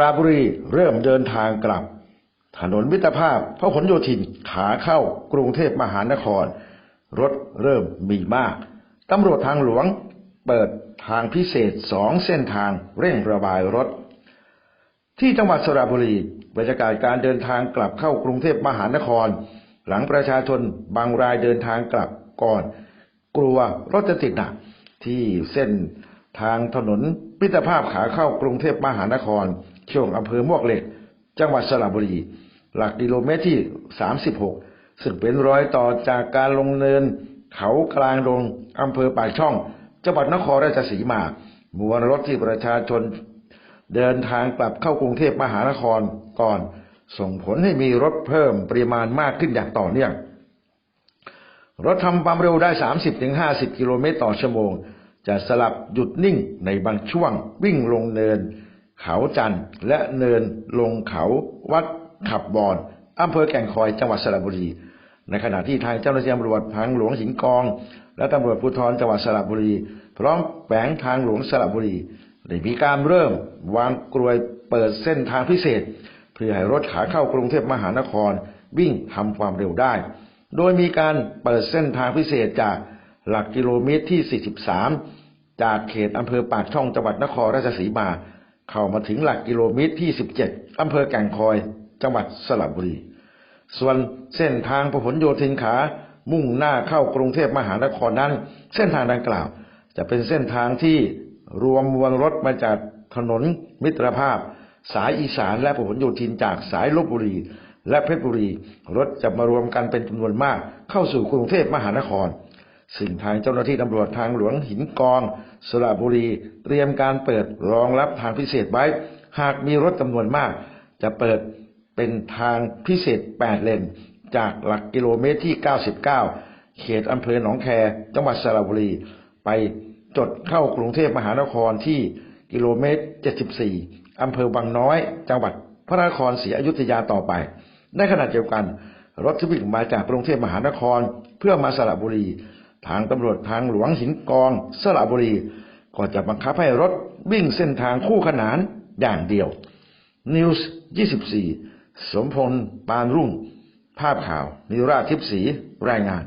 ระบุรีเริ่มเดินทางกลับ ถนนมิตรภาพพหลโยธินขาเข้ากรุงเทพมหานคร รถเริ่มมีมาก ตำรวจทางหลวงเปิดทางพิเศษสองเส้นทางเร่งระบายรถ ที่จังหวัดสระบุรีบรรยากาศการเดินทางกลับเข้ากรุงเทพมหานคร หลังประชาชนบางรายเดินทางกลับก่อน กลัวรถจะติดหนักที่เส้นทางถนนมิตรภาพขาเข้ากรุงเทพมหานคร ช่วงอำเภอมวกเหล็ก จังหวัดสระบุรี หลักกิโลเมตรที่ 36 ซึ่งเป็นรอยต่อจากการลงเนิน เขากลางดงอำเภอปากช่อง จังหวัดนครราชสีมามวลรถที่ประชาชน เดินทางกลับเข้ากรุงเทพมหานครก่อน ส่งผลให้มีรถเพิ่มปริมาณมากขึ้นอย่างต่อเนื่องรถทำความเร็วได้ 30-50 กิโลเมตรต่อชั่วโมง จะสลับหยุดนิ่งในบางช่วงวิ่งลงเนิน เขาจันทร์และเนินลงเขาวัดขับบอนอำเภอแก่งคอยจังหวัดสระบุรี ในขณะที่ทางเจ้าหน้าที่ตำรวจทางหลวงหินกอง และตำรวจภูธรจังหวัดสระบุรี พร้อมแฝงทางหลวงสระบุรีได้มีการเริ่มวางกลวยเปิดเส้นทางพิเศษ เพื่อให้รถขาเข้ากรุงเทพมหานครวิ่งทำความเร็วได้ โดยมีการเปิดเส้นทางพิเศษจากหลักกิโลเมตรที่ 43 จากเขตอำเภอปากช่องจังหวัดนครราชสีมา เข้ามาถึงหลักกิโลเมตรที่ 17 อำเภอแก่งคอย จังหวัดสระบุรี ส่วนเส้นทางพหลโยธินขา มุ่งหน้าเข้ากรุงเทพมหานครนั้น เส้นทางดังกล่าว จะเป็นเส้นทางที่รวมมวลรถมาจากถนนมิตรภาพ สายอีสานและพหลโยธินจากสายลบบุรี และเพชรบุรี รถจะมารวมกันเป็นจำนวนมาก เข้าสู่กรุงเทพมหานคร ซึ่งทางเจ้าหน้าที่ตำรวจทางหลวงหินกอง สระบุรี เตรียมการเปิดรองรับทางพิเศษไว้ หากมีรถจำนวนมาก จะเปิดเป็นทางพิเศษ 8 เลน จากหลักกิโลเมตรที่ 99 เขตอำเภอหนองแค จังหวัดสระบุรี ไปจดเข้ากรุงเทพมหานครที่กิโลเมตร 74 อำเภอบางน้อย จังหวัดพระนครศรีอยุธยาต่อไป ในขณะเดียวกัน รถที่วิ่งมาจากกรุงเทพมหานคร เพื่อมาสระบุรี ทางตำรวจทางหลวงหินกองสระบุรี ก็จะบังคับให้รถวิ่งเส้นทางคู่ขนานอย่างเดียว News 24 สมพลปานรุ่ง ภาพข่าว นิราชทิพสีรายงาน